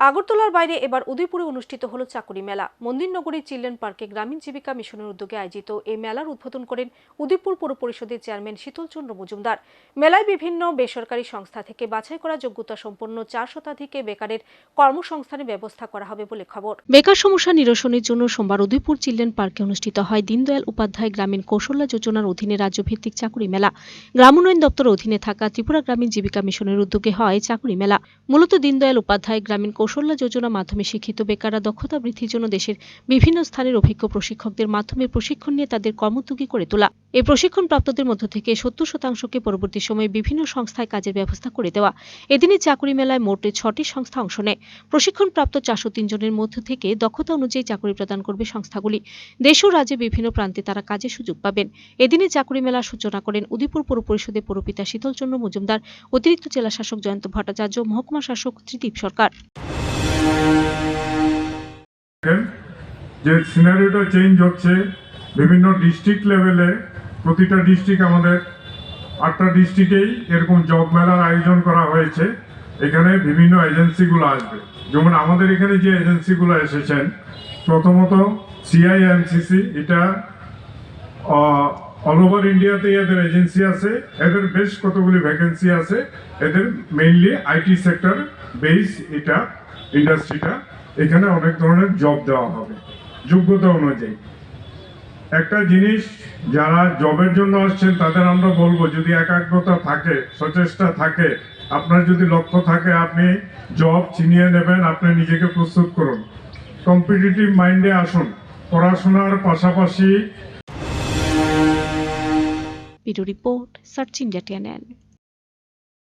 আগরতলার বাইরে এবার উদয়পুরে অনুষ্ঠিত হলো চাকুরি মেলা। মন্দিরনগরী চিলড্রেন পার্কে গ্রামীণ জীবিকা মিশনের উদ্যোগে আয়োজিত এই মেলার উদ্বোধন করেন উদয়পুর পৌর পরিষদের চেয়ারম্যান শীতলচন্দ্র মজুমদার। মেলায় বিভিন্ন বেসরকারি সংস্থা থেকে বাছাই করা যোগ্যতা সম্পন্ন চার শতাধিকে বেকারের কর্মসংস্থানের ব্যবস্থা করা হবে বলে খবর। বেকার সমস্যা নিরসনের জন্য সোমবার উদয়পুর চিলড্রেন পার্কে অনুষ্ঠিত হয় দীনদয়াল উপাধ্যায় গ্রামীণ কৌশল্য যোজনার অধীনে রাজ্যভিত্তিক চাকুরি মেলা। গ্রাম উন্নয়ন দপ্তরের অধীনে থাকা ত্রিপুরা গ্রামীণ জীবিকা মিশনের উদ্যোগে হয় চাকুরি মেলা। মূলত দীনদয়াল উপাধ্যায় গ্রামীণ কৌশল্য যোজনা মাধ্যমে শিক্ষিত বেকাররা দক্ষতা বৃদ্ধির জন্য দেশের বিভিন্ন স্থানের অভিজ্ঞ প্রশিক্ষকদের মাধ্যমে প্রশিক্ষণ নিয়ে তাদের কর্মোদ্যোগী করে তোলা। এই প্রশিক্ষণ প্রাপ্তদের মধ্য থেকে সত্তর শতাংশকে পরবর্তী সময়ে বিভিন্ন সংস্থায় কাজের ব্যবস্থা করে দেওয়া। এদিনে চাকুরি মেলায় মোট ছটি সংস্থা অংশ নেয়। প্রশিক্ষণপ্রাপ্ত চারশো তিন জনের মধ্য থেকে দক্ষতা অনুযায়ী চাকরি প্রদান করবে সংস্থাগুলি। দেশ ও রাজ্যে বিভিন্ন প্রান্তে তারা কাজের সুযোগ পাবেন। এদিনে চাকুরি মেলার সূচনা করেন উদয়পুর পৌর পরিষদের পৌরপিতা শীতলচন্দ্র মজুমদার, অতিরিক্ত জেলা শাসক জয়ন্ত ভট্টাচার্য, মহকুমা শাসক ত্রিদীপ সরকার। যে সিনারিওটা চেঞ্জ হচ্ছে বিভিন্ন ডিস্ট্রিক্ট লেভেলে প্রতিটা ডিস্ট্রিক্ট আমাদের আটটা ডিস্ট্রিক্টেই এরকম জব মেলার আয়োজন করা হয়েছে। এখানে বিভিন্ন এজেন্সিগুলো আসবে। যেমন আমাদের এখানে যে এজেন্সিগুলো এসেছেন, প্রথমত সিআইএমসিসি এটা অল ওভার ইন্ডিয়াতে এদের এজেন্সি আছে। এদের বেশ কতগুলি ভ্যাকেন্সি আছে। এদের মেইনলি আইটি সেক্টর বেস এটা ইন্ডাস্ট্রিটা এখানে অনেক ধরনের জব দেওয়া হবে, যোগ্যতা অনুযায়ী। একটা জিনিস যারা জবের জন্য আসছেন, তাদের আমরা বলব, যদি একাগ্রতা থাকে, সচেষ্টা থাকে, আপনার যদি লক্ষ্য থাকে, আপনি জব চিনিয়ে নেবেন, আপনি নিজেকে প্রস্তুত করুন। কম্পিটিটিভ মাইন্ডে আসুন, পড়াশোনার পাশাপাশি রিপোর্ট সার্চ ইন্ডিয়া